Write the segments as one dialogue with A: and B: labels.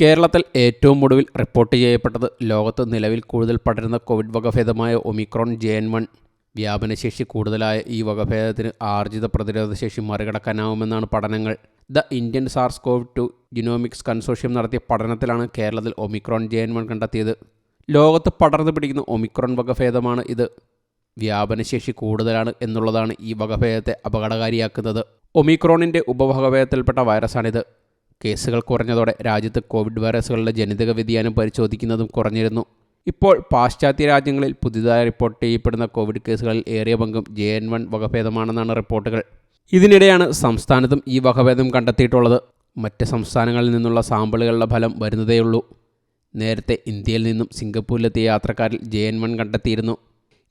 A: കേരളത്തിൽ ഏറ്റവും ഒടുവിൽ റിപ്പോർട്ട് ചെയ്യപ്പെട്ടത് ലോകത്ത് നിലവിൽ കൂടുതൽ പടരുന്ന കോവിഡ് വകഭേദമായ ഒമിക്രോൺ ജെ എൻ വൺ. വ്യാപനശേഷി കൂടുതലായ ഈ വകഭേദത്തിന് ആർജിത പ്രതിരോധശേഷി മറികടക്കാനാവുമെന്നാണ് പഠനങ്ങൾ. The Indian SARS CoV two genomics consortium നടത്തിയ പഠനത്തിലാണ് കേരളത്തിൽ ഒമിക്രോൺ ജെ എൻ വൺ കണ്ടെത്തിയത്. ലോകത്ത് പടർന്നു പിടിക്കുന്ന ഒമിക്രോൺ വകഭേദമാണ് ഇത്. വ്യാപനശേഷി കൂടുതലാണ് എന്നുള്ളതാണ് ഈ വകഭേദത്തെ അപകടകാരിയാക്കുന്നത്. ഒമിക്രോണിന്റെ ഉപവകഭേദത്തിൽപ്പെട്ട വൈറസാണിത്. കേസുകൾ കുറഞ്ഞതോടെ രാജ്യത്ത് കോവിഡ് വൈറസുകളുടെ ജനിതക വ്യതിയാനം പരിശോധിക്കുന്നതും കുറഞ്ഞിരുന്നു. ഇപ്പോൾ പാശ്ചാത്യ രാജ്യങ്ങളിൽ പുതിയതായി റിപ്പോർട്ട് ചെയ്യപ്പെടുന്ന കോവിഡ് കേസുകളിൽ ഏറിയ പങ്കും ജെ എൻ വൺ വകഭേദമാണെന്നാണ് റിപ്പോർട്ടുകൾ. ഇതിനിടെയാണ് സംസ്ഥാനത്തും ഈ വകഭേദം കണ്ടെത്തിയിട്ടുള്ളത്. മറ്റ് സംസ്ഥാനങ്ങളിൽ നിന്നുള്ള സാമ്പിളുകളുടെ ഫലം വരുന്നതേയുള്ളൂ. നേരത്തെ ഇന്ത്യയിൽ നിന്നും സിംഗപ്പൂരിലെത്തിയ യാത്രക്കാരിൽ ജെ എൻ വൺ കണ്ടെത്തിയിരുന്നു.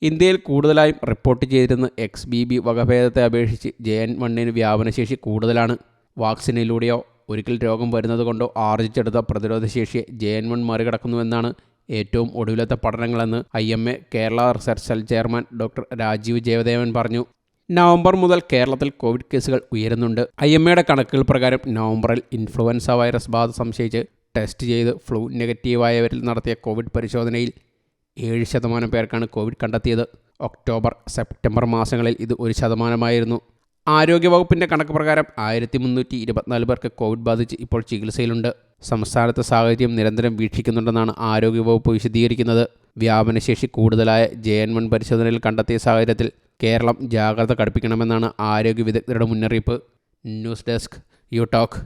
A: ഇന്ത്യയിൽ കൂടുതലായും റിപ്പോർട്ട് ചെയ്തിരുന്ന എക്സ് ബി ബി വകഭേദത്തെ അപേക്ഷിച്ച് ജെ എൻ വണ്ണിന് വ്യാപനശേഷി കൂടുതലാണ്. വാക്സിനിലൂടെയോ ഒരിക്കൽ രോഗം വരുന്നത് കൊണ്ടോ ആർജിച്ചെടുത്ത പ്രതിരോധശേഷിയെ വൺ മറികടക്കുന്നുവെന്നാണ് ഏറ്റവും ഒടുവിലത്തെ പഠനങ്ങളെന്ന് I M A Kerala research cell chairman doctor Rajeev Jayadevan പറഞ്ഞു. നവംബർ മുതൽ കേരളത്തിൽ കോവിഡ് കേസുകൾ ഉയരുന്നുണ്ട്. ഐ എം എയുടെ കണക്കുകൾ പ്രകാരം നവംബറിൽ ഇൻഫ്ലുവൻസ വൈറസ് ബാധ സംശയിച്ച് ടെസ്റ്റ് ചെയ്ത് ഫ്ലൂ നെഗറ്റീവായവരിൽ നടത്തിയ കോവിഡ് പരിശോധനയിൽ ഏഴ് ശതമാനം പേർക്കാണ് കോവിഡ് കണ്ടെത്തിയത്. ഒക്ടോബർ സെപ്റ്റംബർ മാസങ്ങളിൽ ഇത് ഒരു ശതമാനമായിരുന്നു. ആരോഗ്യവകുപ്പിന്റെ കണക്ക് പ്രകാരം ആയിരത്തി മുന്നൂറ്റി ഇരുപത്തിനാല് പേർക്ക് കോവിഡ് ബാധിച്ച് ഇപ്പോൾ ചികിത്സയിലുണ്ട്. സംസ്ഥാനത്തെ സാഹചര്യം നിരന്തരം വീക്ഷിക്കുന്നുണ്ടെന്നാണ് ആരോഗ്യവകുപ്പ് വിശദീകരിക്കുന്നത്. വ്യാപനശേഷി കൂടുതലായ ജെ എൻ വൺ പരിശോധനയിൽ കണ്ടെത്തിയ സാഹചര്യത്തിൽ കേരളം ജാഗ്രത കടുപ്പിക്കണമെന്നാണ് ആരോഗ്യ വിദഗ്ധരുടെ മുന്നറിയിപ്പ്. News desk you talk.